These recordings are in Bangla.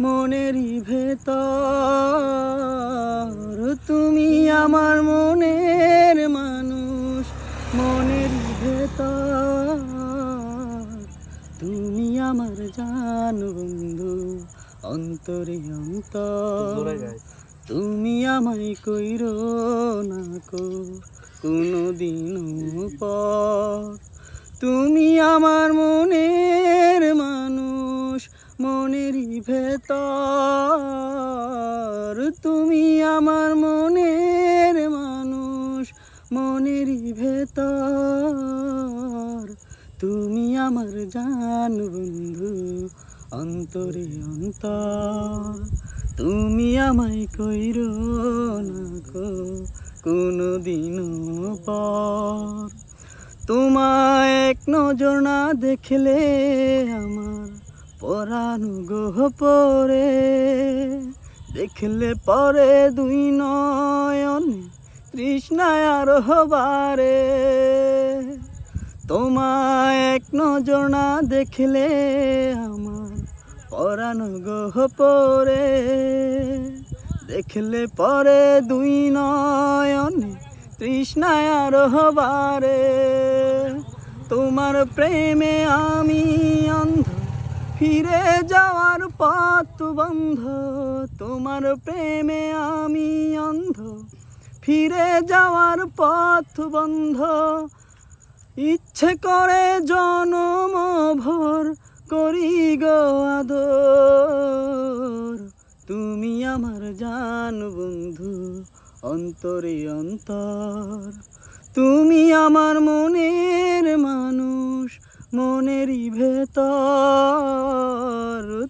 মনেরই ভেতর। তুমি আমার মনের মানুষ মনের ভেতর। তুমি আমার জান বন্ধু অন্তরে অন্তর। তুমি আমায় কইর না কো কোনো দিন পর। তুমি আমার মনের মানুষ মনেরই ভেতর। তুমি আমার মনের মানুষ, মনেরই ভেতর। তুমি আমার জান বন্ধু, অন্তরে অন্তর। তুমি আমায় কইর না কো কোনো দিন পর। তোমায় এক নজর না দেখলে আমার গোহ পরে দেখলে পরে দুই নয়নে তৃষ্ণায় আর হবারে তোমায় এক নজর না দেখলে আমার গোহ পরে দেখলে পরে দুই নয়নে তৃষ্ণায় আর হবারে তোমার প্রেমে আমি অন্ধ ফিরে যাওয়ার পথ বন্ধ, তোমার প্রেমে আমি অন্ধ। ফিরে যাওয়ার পথ বন্ধ, ইচ্ছে করে জনম ভোর করি গো আদর। তুমি আমার জান বন্ধু, অন্তরে অন্তর। তুমি আমার মনের মানুষ মনেরই ভেতর।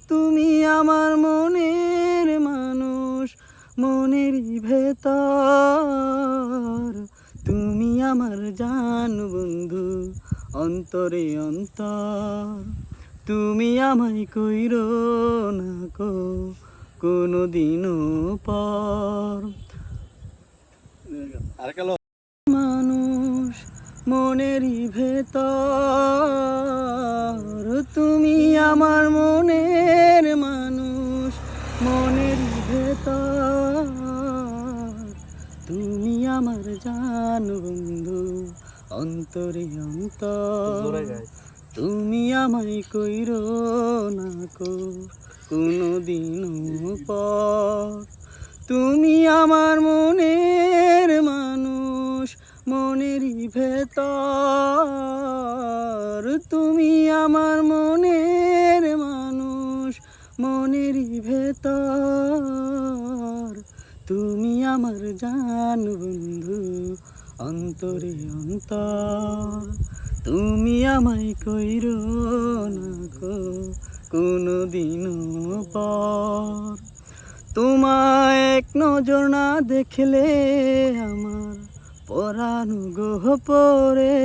তুমি আমার মনের মানুষ মনেরই ভেতর। তুমি আমার জান বন্ধু, অন্তরে অন্তর। তুমি আমায় কইর না কো কোনো দিনও পর মনেরই ভেতর। তুমি আমার মনের মানুষ মনেরই ভেতর। তুমি আমার জান বন্ধু অন্তরে অন্তর। তুমি আমায় কইর না কো কোনো দিন পর। তুমি আমার মনের মানুষ মনেরই ভেতর। তুমি আমার মনের মানুষ মনেরই ভেতর। তুমি আমার জান বন্ধু, অন্তরে অন্তর। তুমি আমায় কইর না কো কোনো দিন পর। তোমায় এক নজর না দেখলে আমার পরাণু গোহ পরে,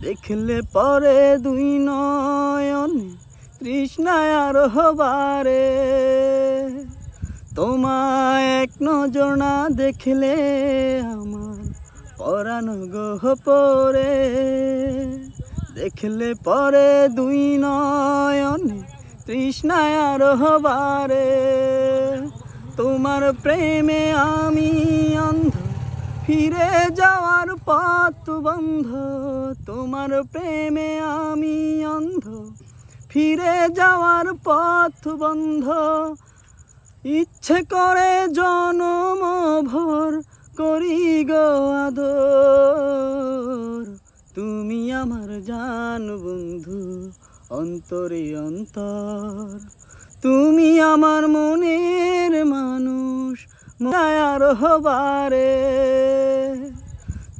দেখলে পরে দুই নয়নে, তৃষ্ণায় আর হবারে তোমায় এক নজর না দেখলে আমার পরাণু গোহ পরে, দেখলে পরে দুই নয়নে, তৃষ্ণায় আর হবারে তোমার প্রেমে আমি অন্ধ ফিরে যাওয়ার পথ বন্ধ, তোমার প্রেমে আমি অন্ধ। ফিরে যাওয়ার পথ বন্ধ, ইচ্ছে করে জনম ভোর করি গো আদর। তুমি আমার জান বন্ধু, অন্তরে অন্তর। তুমি আমার মনের মানুষ, মায়ার হবারে।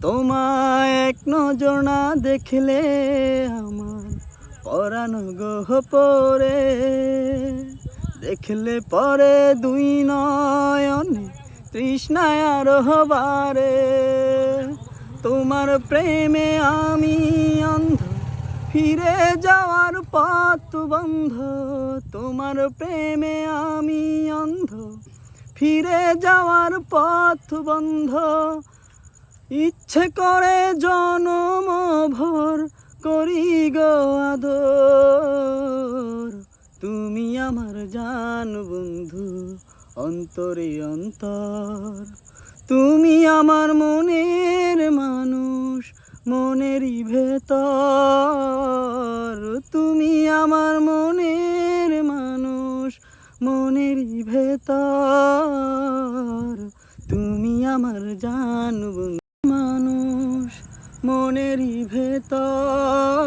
তোমায় এক নজর না দেখলে আমার পরাণ গহ পরে দেখলে পরে দুই নয়নে তৃষ্ণায় আর হবারে তোমার প্রেমে আমি অন্ধ, ফিরে যাওয়ার পথ বন্ধ। তোমার প্রেমে আমি অন্ধ, ফিরে যাওয়ার পথ বন্ধ। ইচ্ছে করে জনম ভোর করি গো আদর। তুমি আমার জান বন্ধু, অন্তরে অন্তর। তুমি আমার মনের মানুষ, মনেরই ভেতর। তুমি আমার মনের মানুষ, মনেরই ভেতর। তুমি আমার জান মানুষ মনেরই ভেতর।